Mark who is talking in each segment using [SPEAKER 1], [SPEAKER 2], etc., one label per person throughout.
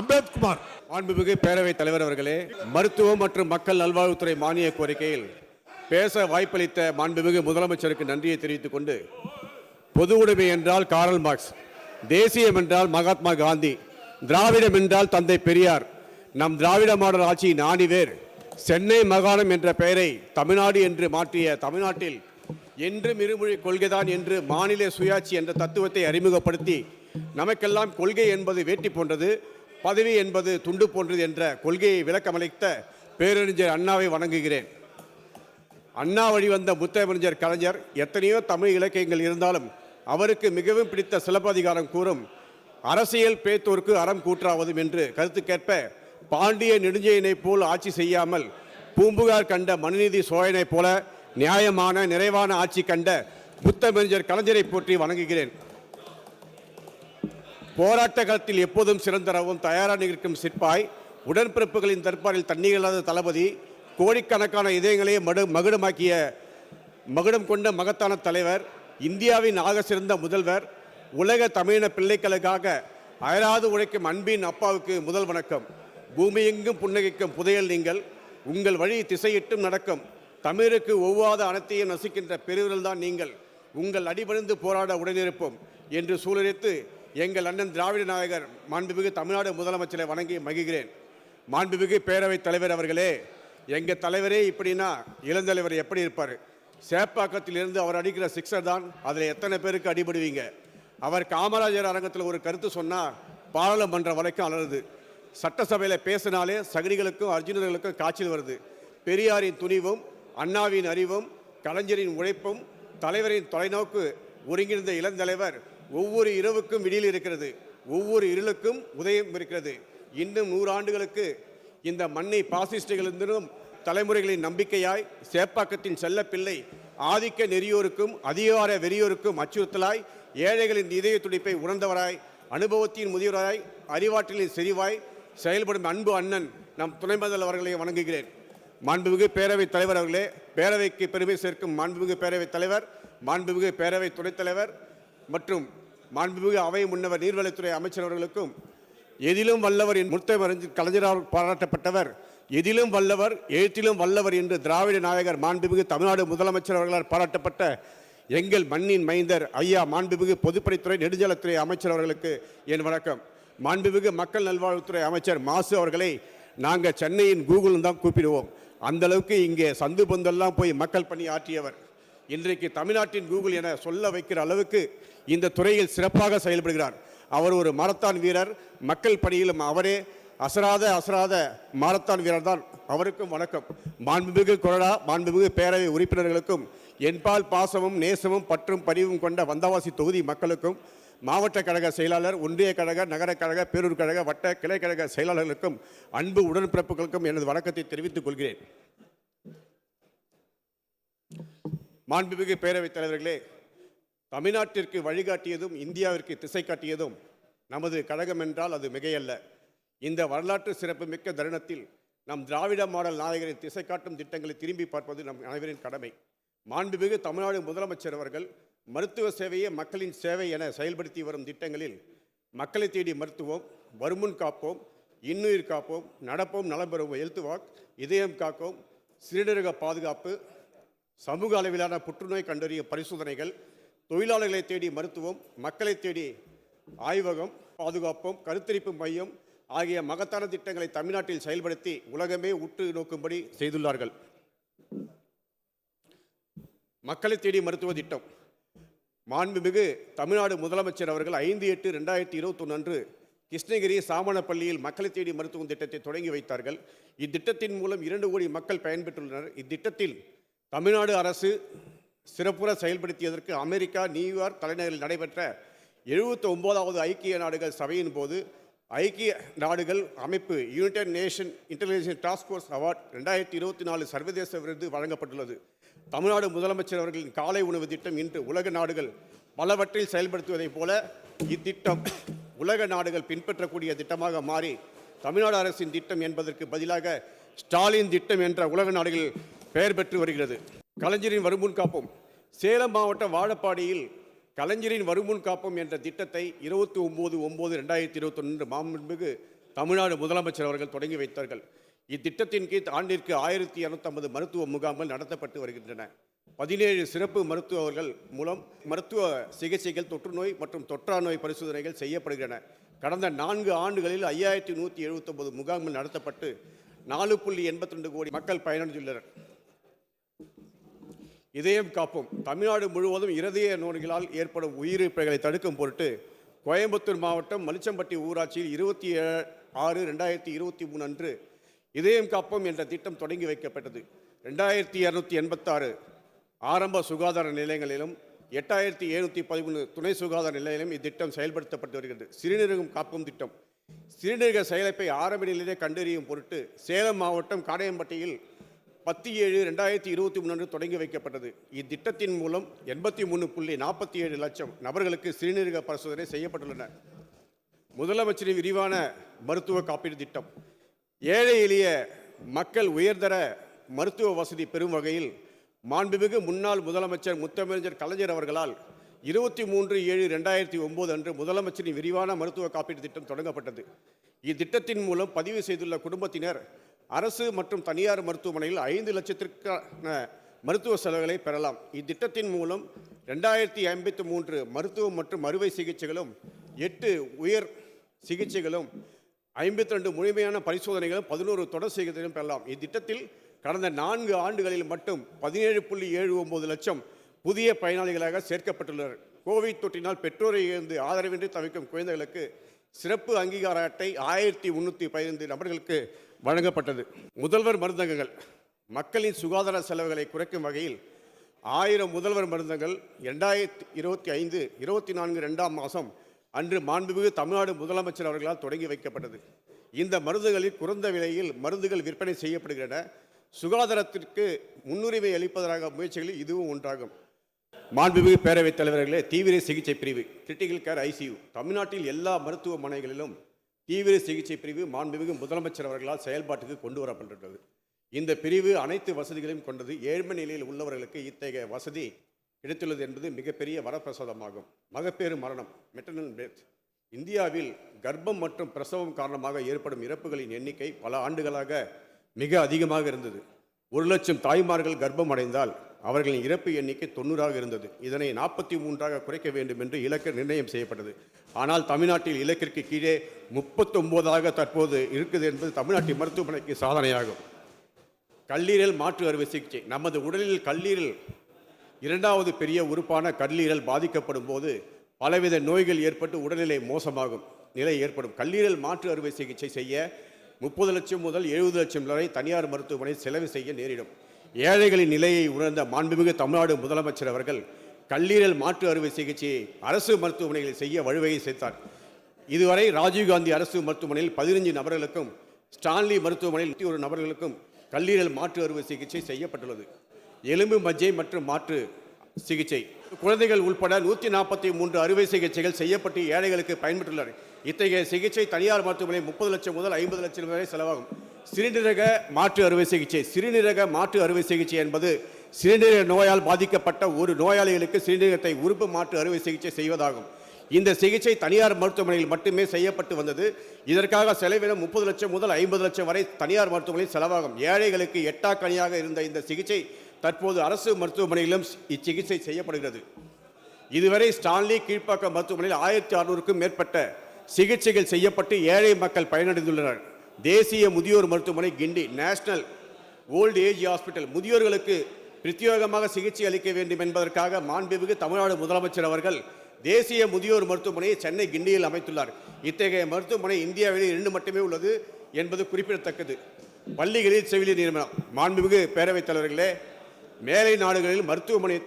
[SPEAKER 1] அம்பேத்குமார்.
[SPEAKER 2] மாண்புமிகு பேரவைத் தலைவர் அவர்களே மருத்துவம் மற்றும் மக்கள் நல்வாழ்வுத்துறை மானிய கோரிக்கையில் பேச வாய்ப்பளித்த மாண்புமிகு முதலமைச்சருக்கு நன்றியை தெரிவித்துக் கொண்டு பொது உடைமை என்றால் காரல் மார்க்ஸ் தேசியம் என்றால் மகாத்மா காந்தி திராவிடம் என்றால் தந்தை பெரியார் நம் திராவிட மாடல் ஆட்சியின் ஆணிவேர் சென்னை மாகாணம் என்ற பெயரை தமிழ்நாடு என்று மாற்றிய தமிழ்நாட்டில் என்றும் இருமொழி கொள்கைதான் என்று மாநில சுயாட்சி என்ற தத்துவத்தை அறிமுகப்படுத்தி நமக்கெல்லாம் கொள்கை என்பது வேட்டி போன்றது. பதவி என்பது துண்டு போன்றது என்ற கொள்கையை விளக்கமளித்த பேரறிஞர் அண்ணாவை வணங்குகிறேன். அண்ணா வழி வந்த முத்தமிழர் கலைஞர் எத்தனையோ தமிழ் இலக்கியங்கள் இருந்தாலும் அவருக்கு மிகவும் பிடித்த சிலப்பதிகாரம் கூறும் அரசியல் பேத்தோருக்கு அறம் கூற்றாவதும் என்று கருத்துக்கேற்ப பாண்டிய நெடுஞ்செயனைப் போல் ஆட்சி செய்யாமல் பூம்புகார் கண்ட மனுநீதி சோழனைப் போல நியாயமான நிறைவான ஆட்சி கண்ட முத்தமிழர் கலைஞரை போற்றி வணங்குகிறேன். போராட்ட காலத்தில் எப்போதும் சிறந்தரவும் தயாராக இருக்கும் சிற்பாய் உடன்பிறப்புகளின் தற்பாரில் தண்ணீர் இல்லாத தளபதி கோடிக்கணக்கான இதயங்களே மடு மகுடமாக்கிய மகுடம் கொண்ட மகத்தான தலைவர் இந்தியாவின் ஆக சிறந்த முதல்வர் உலக தமிழின பிள்ளைகளுக்காக அயராது உழைக்கும் அன்பின் அப்பாவுக்கு முதல் வணக்கம். பூமியெங்கும் புன்னகைக்கும் புதையல் நீங்கள் உங்கள் வழி திசையிட்டும் நடக்கும். தமிழுக்கு ஒவ்வாத அனைத்தையும் நசிக்கின்ற பெருவிரல் தான் நீங்கள். உங்கள் அடிபணிந்து போராட உடனிருப்போம் என்று சூழலித்து எங்கள் அண்ணன் திராவிட நாயகர் மாண்புமிகு தமிழ்நாடு முதலமைச்சரை வணங்கி மகிழ்கிறேன். மாண்புமிகு பேரவைத் தலைவர் அவர்களே எங்கள் தலைவரே இப்படின்னா இளந்தலைவர் எப்படி இருப்பார்? சேப்பாக்கத்திலிருந்து அவர் அடிக்கிற சிக்ஸர் தான் அதில் எத்தனை பேருக்கு அடிபடுவீங்க? அவர் காமராஜர் அரங்கத்தில் ஒரு கருத்து சொன்னால் பாராளுமன்ற வரைக்கும் அலருது சட்டசபையில் பேசினாலே சகடிகளுக்கும் அர்ஜுனர்களுக்கும் காய்ச்சல் வருது. பெரியாரின் துணிவும் அண்ணாவின் அறிவும் கலைஞரின் உழைப்பும் தலைவரின் தொலைநோக்கு ஒருங்கிணைந்த இளந்தலைவர் ஒவ்வொரு இரவுக்கும் விடியல் இருக்கிறது. ஒவ்வொரு இருளுக்கும் உதயம் இருக்கிறது. இன்னும் நூறாண்டுகளுக்கு இந்த மண்ணை பாசிஸ்டுகளிருந்தும் தலைமுறைகளின் நம்பிக்கையாய் சேப்பாக்கத்தின் செல்லப்பிள்ளை ஆதிக்க நெறியோருக்கும் அதிகார வெறியோருக்கும் அச்சுறுத்தலாய் ஏழைகளின் இதய துடிப்பை உணர்ந்தவராய் அனுபவத்தின் முதியவராய் அறிவாற்றலின் செறிவாய் செயல்படும் அன்பு அண்ணன் நம் துணை முதல் அவர்களை வணங்குகிறேன். மாண்புமிகு பேரவைத் தலைவர் அவர்களே பேரவைக்கு பெருமை சேர்க்கும் மாண்புமிகு பேரவைத் தலைவர் மாண்புமிகு பேரவை துணைத் தலைவர் மற்றும் மாண்புமிகு அவை முன்னவர் நீர்வளத்துறை அமைச்சர் அவர்களுக்கும் எதிலும் வல்லவர் என் முத்தமறிஞர் கலைஞரால் பாராட்டப்பட்டவர் எதிலும் வல்லவர் எழுத்திலும் வல்லவர் என்று திராவிட நாயகர் மாண்புமிகு தமிழ்நாடு முதலமைச்சர் அவர்களால் பாராட்டப்பட்ட எங்கள் மண்ணின் மைந்தர் ஐயா மாண்புமிகு பொதுப்பணித்துறை நெடுஞ்சலத்துறை அமைச்சர் அவர்களுக்கு என் வணக்கம். மாண்புமிகு மக்கள் நல்வாழ்வுத்துறை அமைச்சர் மாசு அவர்களை நாங்கள் சென்னையின் கூகுள் தான் கூப்பிடுவோம். அந்தளவுக்கு இங்கே சந்து பொந்தெல்லாம் போய் மக்கள் பணி ஆற்றியவர். இன்றைக்கு தமிழ்நாட்டின் கூகுள் என சொல்ல வைக்கிற அளவுக்கு இந்த துறையில் சிறப்பாக செயல்படுகிறார். அவர் ஒரு மாரத்தான் வீரர். மக்கள் பணியிலும் அவரே அசராத அசராத மாரத்தான் வீரர் தான். அவருக்கும் வணக்கம். மாண்புமிகு கொறடா மாண்புமிகு பேரவை உறுப்பினர்களுக்கும் என்பால் பாசமும் நேசமும் பற்றும் பரிவும் கொண்ட வந்தவாசி தொகுதி மக்களுக்கும் மாவட்ட கழக செயலாளர் ஒன்றிய கழக நகர கழக பேரூர் கழக வட்ட கிளை கழக செயலாளர்களுக்கும் அன்பு உடன்பிறப்புகளுக்கும் எனது வணக்கத்தை தெரிவித்துக் கொள்கிறேன். மாண்புமிகு பேரவைத் தலைவர்களே தமிழ்நாட்டிற்கு வழிகாட்டியதும் இந்தியாவிற்கு திசை காட்டியதும் நமது கழகம் என்றால் அது மிகையல்ல. இந்த வரலாற்று சிறப்புமிக்க தருணத்தில் நம் திராவிட மாடல் நாயகரின் திசை காட்டும் திட்டங்களை திரும்பி பார்ப்பது நம் அனைவரின் கடமை. மாண்புமிகு தமிழ்நாடு முதலமைச்சர் அவர்கள் மருத்துவ சேவையே மக்களின் சேவை என செயல்படுத்தி வரும் திட்டங்களில் மக்களை தேடி மருத்துவம் வருமுன் காப்போம் இன்னுயிர் காப்போம் நடப்போம் நலம் பெறுவோம் எழுத்து வாக் இதயம் காப்போம் சிறுநீரக பாதுகாப்பு சமூக அளவிலான புற்றுநோய் கண்டறிய பரிசோதனைகள் தொழிலாளர்களை தேடி மருத்துவம் மக்களை தேடி ஆய்வகம் பாதுகாப்பும் கருத்தரிப்பு மையம் ஆகிய மகத்தான திட்டங்களை தமிழ்நாட்டில் செயல்படுத்தி உலகமே உற்று நோக்கும்படி செய்துள்ளார்கள். மக்களை தேடி மருத்துவ திட்டம். மாண்புமிகு தமிழ்நாடு முதலமைச்சர் அவர்கள் ஐந்து எட்டு ரெண்டாயிரத்தி இருபத்தொன்று அன்று கிருஷ்ணகிரி சாமணப்பள்ளியில் மக்களை தேடி மருத்துவம் திட்டத்தை தொடங்கி வைத்தார்கள். இத்திட்டத்தின் மூலம் இரண்டு கோடி மக்கள் பயன்பெற்றுள்ளனர். இத்திட்டத்தில் தமிழ்நாடு அரசு சிறப்புற செயல்படுத்தியதற்கு அமெரிக்கா நியூயார்க் தலைநகரில் நடைபெற்ற எழுபத்தி ஒம்போதாவது ஐக்கிய நாடுகள் சபையின் போது ஐக்கிய நாடுகள் அமைப்பு United Nation intelligence task force award ரெண்டாயிரத்தி இருபத்தி நாலு சர்வதேச விருது வழங்கப்பட்டுள்ளது. தமிழ்நாடு முதலமைச்சர் அவர்களின் காலை உணவு திட்டம் இன்று உலக நாடுகள் பலவற்றில் செயல்படுத்துவதைப் போல இத்திட்டம் உலக நாடுகள் பின்பற்றக்கூடிய திட்டமாக மாறி தமிழ்நாடு அரசின் திட்டம் என்பதற்கு பதிலாக ஸ்டாலின் திட்டம் என்ற உலக நாடுகள் பெயர் பெற்று வருகிறது. கலைஞரின் வருமுன் காப்போம். சேலம் மாவட்டம் வாழப்பாடியில் கலைஞரின் வருமுன் காப்போம் என்ற திட்டத்தை இருபத்தி ஒம்பது ஒம்பது ரெண்டாயிரத்தி இருபத்தொன்று மாண்புமிகு தமிழ்நாடு முதலமைச்சர் அவர்கள் தொடங்கி வைத்தார்கள். இத்திட்டத்தின் கீழ் ஆண்டிற்கு ஆயிரத்தி இரநூத்தம்பது மருத்துவ முகாம்கள் நடத்தப்பட்டு வருகின்றன. பதினேழு சிறப்பு மருத்துவர்கள் மூலம் மருத்துவ சிகிச்சைகள் தொற்றுநோய் மற்றும் தொற்றா நோய் பரிசோதனைகள் செய்யப்படுகின்றன. கடந்த நான்கு ஆண்டுகளில் ஐயாயிரத்தி நூற்றி எழுபத்தொம்பது முகாம்கள் நடத்தப்பட்டு நாலு புள்ளி எண்பத்தி ரெண்டு கோடி மக்கள் பயனடைந்துள்ளனர். இதயம் காப்போம். தமிழ்நாடு முழுவதும் இருதய நோய்களால் ஏற்படும் உயிரிழப்புகளை தடுக்கும் பொருட்டு கோயம்புத்தூர் மாவட்டம் மலிச்சம்பட்டி ஊராட்சியில் இருபத்தி ஏழு ஆறு ரெண்டாயிரத்தி இருபத்தி மூணு அன்று இதயம் காப்போம் என்ற திட்டம் தொடங்கி வைக்கப்பட்டது. ரெண்டாயிரத்தி இரநூத்தி எண்பத்தாறு ஆரம்ப சுகாதார நிலையங்களிலும் எட்டாயிரத்தி எழுநூற்றி பதிமூணு துணை சுகாதார நிலையங்களிலும் இத்திட்டம் செயல்படுத்தப்பட்டு வருகிறது. சிறுநீரகம் காப்போம் திட்டம். சிறுநீரக செயலிப்பை ஆரம்ப நிலையிலே கண்டறியும் பொருட்டு சேலம் மாவட்டம் காடையம்பட்டியில் பத்து ஏழு ரெண்டாயிரத்தி இருபத்தி மூணு அன்று தொடங்கி வைக்கப்பட்டது. இத்திட்டத்தின் மூலம் எண்பத்தி மூணு புள்ளி நாற்பத்தி ஏழு லட்சம் நபர்களுக்கு சிறுநீரக பரிசோதனை செய்யப்பட்டுள்ளன. முதலமைச்சரின் விரிவான மருத்துவ காப்பீடு திட்டம். ஏழை எளிய மக்கள் உயர்தர மருத்துவ வசதி பெறும் வகையில் மாண்புமிகு முன்னாள் முதலமைச்சர் முத்தமிழர் கலைஞர் அவர்களால் இருபத்தி மூன்று ஏழு ரெண்டாயிரத்தி ஒம்பது அன்று முதலமைச்சரின் விரிவான மருத்துவ காப்பீடு திட்டம் தொடங்கப்பட்டது. இத்திட்டத்தின் மூலம் பதிவு செய்துள்ள குடும்பத்தினர் அரசு மற்றும் தனியார் மருத்துவமனையில் ஐந்து லட்சத்திற்கான மருத்துவ செலவுகளை பெறலாம். இத்திட்டத்தின் மூலம் ரெண்டாயிரத்தி ஐம்பத்தி மூன்று மருத்துவம் மற்றும் அறுவை சிகிச்சைகளும் எட்டு உயர் சிகிச்சைகளும் ஐம்பத்தி ரெண்டு முழுமையான பரிசோதனைகளும் பதினோரு தொடர் சிகிச்சைகளும் பெறலாம். இத்திட்டத்தில் கடந்த நான்கு ஆண்டுகளில் மட்டும் பதினேழு புள்ளி ஏழு ஒம்பது லட்சம் புதிய பயனாளிகளாக சேர்க்கப்பட்டுள்ளனர். கோவிட் தொற்றினால் பெற்றோரை இழந்து ஆதரவின்றி தவிக்கும் குழந்தைகளுக்கு சிறப்பு அங்கீகார அட்டை ஆயிரத்தி முன்னூற்றி பதினைந்து நபர்களுக்கு வழங்கப்பட்டது. முதல்வர் மருந்தகங்கள். மக்களின் சுகாதார செலவுகளை குறைக்கும் வகையில் ஆயிரம் முதல்வர் மருந்தகங்கள் இரண்டாயிரத்தி இருபத்தி ஐந்து இருபத்தி நான்கு ரெண்டாம் மாதம் அன்று மாண்புமிகு தமிழ்நாடு முதலமைச்சர் அவர்களால் தொடங்கி வைக்கப்பட்டது. இந்த மருந்துகளில் குறைந்த விலையில் மருந்துகள் விற்பனை செய்யப்படுகின்றன. சுகாதாரத்திற்கு முன்னுரிமை அளிப்பதற்காக முயற்சிகளில் இதுவும் ஒன்றாகும். மாண்புமிகு பேரவைத் தலைவர்களே தீவிர சிகிச்சை பிரிவு கிரிட்டிக்கல் கேர் ஐசியூ தமிழ்நாட்டில் எல்லா மருத்துவமனைகளிலும் தீவிர சிகிச்சை பிரிவு மாண்புமிகு முதலமைச்சர் அவர்களால் செயல்பாட்டுக்கு கொண்டு வரப்பட்டுள்ளது இந்த பிரிவு அனைத்து வசதிகளையும் கொண்டது ஏழ்மை நிலையில் உள்ளவர்களுக்கு இத்தகைய வசதி கிடைத்துள்ளது என்பது மிகப்பெரிய வரப்பிரசாதமாகும். மகப்பேறு மரணம் மெட்டர்னல் டெத் இந்தியாவில் கர்ப்பம் மற்றும் பிரசவம் காரணமாக ஏற்படும் இறப்புகளின் எண்ணிக்கை பல ஆண்டுகளாக மிக அதிகமாக இருந்தது. ஒரு லட்சம் தாய்மார்கள் கர்ப்பம் அடைந்தால் அவர்களின் இறப்பு எண்ணிக்கை தொண்ணூறாக இருந்தது. இதனை நாற்பத்தி மூன்றாக குறைக்க வேண்டும் என்று இலக்கு நிர்ணயம் செய்யப்பட்டது. ஆனால் தமிழ்நாட்டில் இலக்கிற்கு கீழே முப்பத்தொம்போதாக தற்போது இருக்குது என்பது தமிழ்நாட்டின் மருத்துவமனைக்கு சாதனையாகும். கல்லீரல் மாற்று அறுவை சிகிச்சை. நமது உடலில் கல்லீரல் இரண்டாவது பெரிய உறுப்பான கல்லீரல் பாதிக்கப்படும் போது பலவித நோய்கள் ஏற்பட்டு உடல்நிலை மோசமாகும். நிலை ஏற்படும். கல்லீரல் மாற்று அறுவை சிகிச்சை செய்ய முப்பது லட்சம் முதல் எழுபது லட்சம் வரை தனியார் மருத்துவமனை செலவு செய்ய நேரிடும். ஏழைகளின் நிலையை உணர்ந்த மாண்புமிகு தமிழ்நாடு முதலமைச்சர் அவர்கள் கல்லீரல் மாற்று அறுவை சிகிச்சையை அரசு மருத்துவமனைகளில் செய்ய வழிவகை செய்தார். இதுவரை ராஜீவ்காந்தி அரசு மருத்துவமனையில் பதினஞ்சு நபர்களுக்கும் ஸ்டான்லி மருத்துவமனையில் நூற்றி ஒரு நபர்களுக்கும் கல்லீரல் மாற்று அறுவை சிகிச்சை செய்யப்பட்டுள்ளது. எலும்பு மஜ்ஜை மற்றும் மாற்று சிகிச்சை. குழந்தைகள் உட்பட நூற்றி நாற்பத்தி மூன்று அறுவை சிகிச்சைகள் செய்யப்பட்டு ஏழைகளுக்கு பயன்பெற்றுள்ளனர். இத்தகைய சிகிச்சை தனியார் மருத்துவமனை முப்பது லட்சம் முதல் ஐம்பது லட்சம் வரை செலவாகும். சிறுநீரக மாற்று அறுவை சிகிச்சை சிறுநீரக மாற்று அறுவை சிகிச்சை என்பது சிறுநீரக நோயால் பாதிக்கப்பட்ட ஒரு நோயாளிகளுக்கு சிறுநீரகத்தை உறுப்பு மாற்று அறுவை சிகிச்சை செய்வதாகும். இந்த சிகிச்சை தனியார் மருத்துவமனையில் மட்டுமே செய்யப்பட்டு வந்தது. இதற்காக செலவினம் முப்பது லட்சம் முதல் ஐம்பது லட்சம் வரை தனியார் மருத்துவமனையில் செலவாகும். ஏழைகளுக்கு எட்டாக்கணியாக இருந்த இந்த சிகிச்சை தற்போது அரசு மருத்துவமனையிலும் இச்சிகிச்சை செய்யப்படுகிறது. இதுவரை ஸ்டான்லி கீழ்ப்பாக்கம் மருத்துவமனையில் ஆயிரத்தி அறுநூறுக்கும் மேற்பட்ட சிகிச்சைகள் செய்யப்பட்டு ஏழை மக்கள் பயனடைந்துள்ளனர். தேசிய முதியோர் மருத்துவமனை Guindy national old age hospital. முதியோர்களுக்கு பிரத்யேகமாக சிகிச்சை அளிக்க வேண்டும் என்பதற்காக மாண்புமிகு தமிழ்நாடு முதலமைச்சர் அவர்கள் தேசிய முதியோர் மருத்துவமனையை சென்னை கிண்டியில் அமைத்துள்ளார். இத்தகைய மருத்துவமனை இந்தியாவிலே இரண்டு மட்டுமே உள்ளது என்பது குறிப்பிடத்தக்கது. பள்ளிகளில் செவிலியர் நியமனம். மாண்புமிகு பேரவைத் தலைவர்களே மேலை நாடுகளில் மருத்துவமனை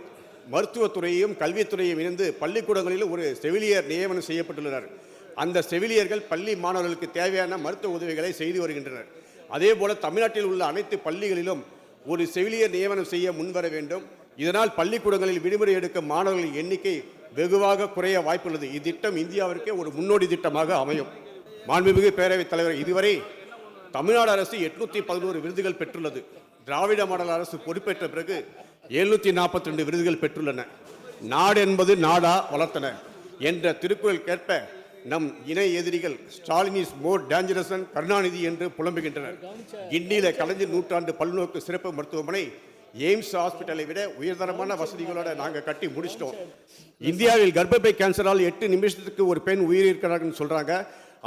[SPEAKER 2] மருத்துவத்துறையையும் கல்வித்துறையும் இணைந்து பள்ளிக்கூடங்களில் ஒரு செவிலியர் நியமனம் செய்யப்பட்டுள்ளனர். அந்த செவிலியர்கள் பள்ளி மாணவர்களுக்கு தேவையான மருத்துவ உதவிகளை செய்து வருகின்றனர். அதே போல தமிழ்நாட்டில் உள்ள அனைத்து பள்ளிகளிலும் ஒரு செவிலியர் நியமனம் செய்ய முன்வர வேண்டும். இதனால் பள்ளிக்கூடங்களில் விடுமுறை எடுக்கும் மாணவர்களின் எண்ணிக்கை வெகுவாக குறைய வாய்ப்புள்ளது. இத்திட்டம் இந்தியாவிற்கே ஒரு முன்னோடி திட்டமாக அமையும். மாண்புமிகு பேரவைத் தலைவர் இதுவரை தமிழ்நாடு அரசு எட்நூத்தி பதினோரு விருதுகள் பெற்றுள்ளது. திராவிட மாடல் அரசு பொறுப்பேற்ற பிறகு எழுநூத்தி நாற்பத்தி ரெண்டு விருதுகள் பெற்றுள்ளன. நாடு என்பது நாடா வளர்த்தன என்ற திருக்குறள் கேட்ப நம் இணை எதிரிகள் Stalin is more dangerous and Karunanidhi என்று புலம்புகின்றனர். கிண்டியில கலைஞர் நூற்றாண்டு பல்நோக்கு சிறப்பு மருத்துவமனை எய்ம்ஸ் ஹாஸ்பிட்டலை விட உயர்தரமான வசதிகளோட நாங்கள் கட்டி முடிச்சிட்டோம். இந்தியாவில் கர்ப்பப்பை கேன்சரால் எட்டு நிமிஷத்துக்கு ஒரு பெண் உயிரிழக்கிறார்கள் சொல்றாங்க.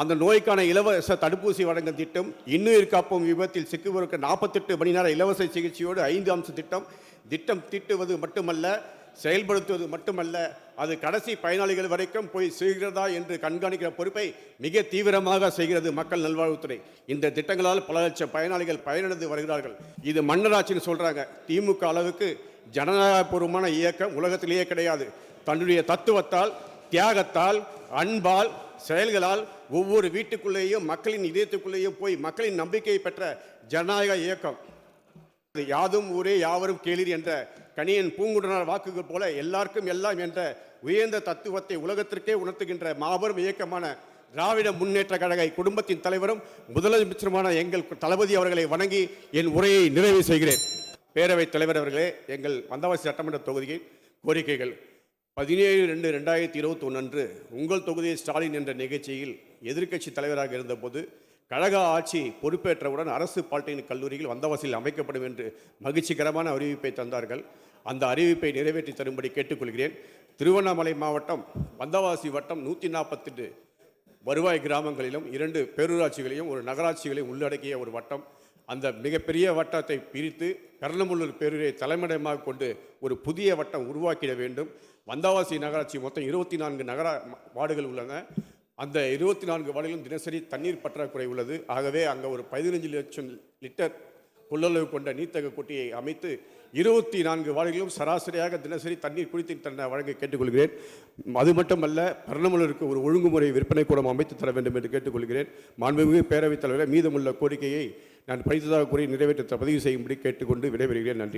[SPEAKER 2] அந்த நோய்க்கான இலவச தடுப்பூசி வழங்கும் திட்டம் இன்னுயிர் காப்போம் விபத்தில் சிக்குவோருக்கு நாற்பத்தெட்டு மணி நேர இலவச சிகிச்சையோடு ஐந்து அம்ச திட்டம். திட்டம் தீட்டுவது மட்டுமல்ல செயல்படுத்துவது மட்டுமல்ல அது கடைசி பயனாளிகள் வரைக்கும் போய் செய்கிறதா என்று கண்காணிக்கிற பொறுப்பை மிக தீவிரமாக செய்கிறது மக்கள் நல்வாழ்வுத்துறை. இந்த திட்டங்களால் பல லட்சம் பயனாளிகள் பயனடைந்து வருகிறார்கள். இது மன்னராட்சின்னு சொல்கிறாங்க திமுக அளவுக்கு ஜனநாயகபூர்வமான இயக்கம் உலகத்திலேயே கிடையாது. தன்னுடைய தத்துவத்தால் தியாகத்தால் அன்பால் செயல்களால் ஒவ்வொரு வீட்டுக்குள்ளேயும் மக்களின் இதயத்துக்குள்ளேயும் போய் மக்களின் நம்பிக்கையை பெற்ற ஜனநாயக இயக்கம். யாதும் ஊரே யாவரும் கேளீர் என்ற கணியன் பூங்குடனார் வாக்குகள் போல எல்லாருக்கும் எல்லாம் என்ற உயர்ந்த தத்துவத்தை உலகத்திற்கே உணர்த்துகின்ற மாபெரும் இயக்கமான திராவிட முன்னேற்ற கழக குடும்பத்தின் தலைவரும் முதலமைச்சருமான எங்கள் தளபதி அவர்களை வணங்கி என் உரையை நிறைவு செய்கிறேன். பேரவைத் தலைவர் அவர்களே எங்கள் வந்தவாசி சட்டமன்ற தொகுதியின் கோரிக்கைகள். பதினேழு ரெண்டு ரெண்டாயிரத்தி இருபத்தி ஒன்று அன்று உங்கள் தொகுதியை ஸ்டாலின் என்ற நிகழ்ச்சியில் எதிர்க்கட்சி தலைவராக இருந்தபோது கழக ஆட்சி பொறுப்பேற்றவுடன் அரசு பாலிடெக்னிக் கல்லூரியில் வந்தவாசியில் அமைக்கப்படும் என்று மகிழ்ச்சிகரமான அறிவிப்பை தந்தார்கள். அந்த அறிவிப்பை நிறைவேற்றி தரும்படி கேட்டுக்கொள்கிறேன். திருவண்ணாமலை மாவட்டம் வந்தவாசி வட்டம் நூற்றி நாற்பத்தெட்டு வருவாய் கிராமங்களிலும் இரண்டு பேரூராட்சிகளையும் ஒரு நகராட்சிகளையும் உள்ளடக்கிய ஒரு வட்டம். அந்த மிகப்பெரிய வட்டத்தை பிரித்து கர்ணமுள்ளூர் பேரூரை தலைமையிடமாக கொண்டு ஒரு புதிய வட்டம் உருவாக்கிட வேண்டும். வந்தவாசி நகராட்சி மொத்தம் இருபத்தி நான்கு நகர வார்டுகள் உள்ளன. அந்த இருபத்தி நான்கு வார்டுகளும் தினசரி தண்ணீர் பற்றாக்குறை உள்ளது. ஆகவே அங்கே ஒரு பதினஞ்சு லட்சம் லிட்டர் கொள்ளளவு கொண்ட நீர்த்தக கொட்டியை அமைத்து இருபத்தி நான்கு வார்டுகளிலும் சராசரியாக தினசரி தண்ணீர் குடித்து தன்னை வழங்க கேட்டுக்கொள்கிறேன். அது மட்டுமல்ல பரணமலருக்கு ஒரு ஒழுங்குமுறை விற்பனை கூடம் அமைத்து தர வேண்டும் என்று கேட்டுக்கொள்கிறேன். மாண்புமிகு பேரவைத் தலைவரை மீதமுள்ள கோரிக்கையை நான் படித்ததாக கூறி நிறைவேற்ற பதிவு செய்யும்படி கேட்டுக்கொண்டு விடைபெறுகிறேன். நன்றி.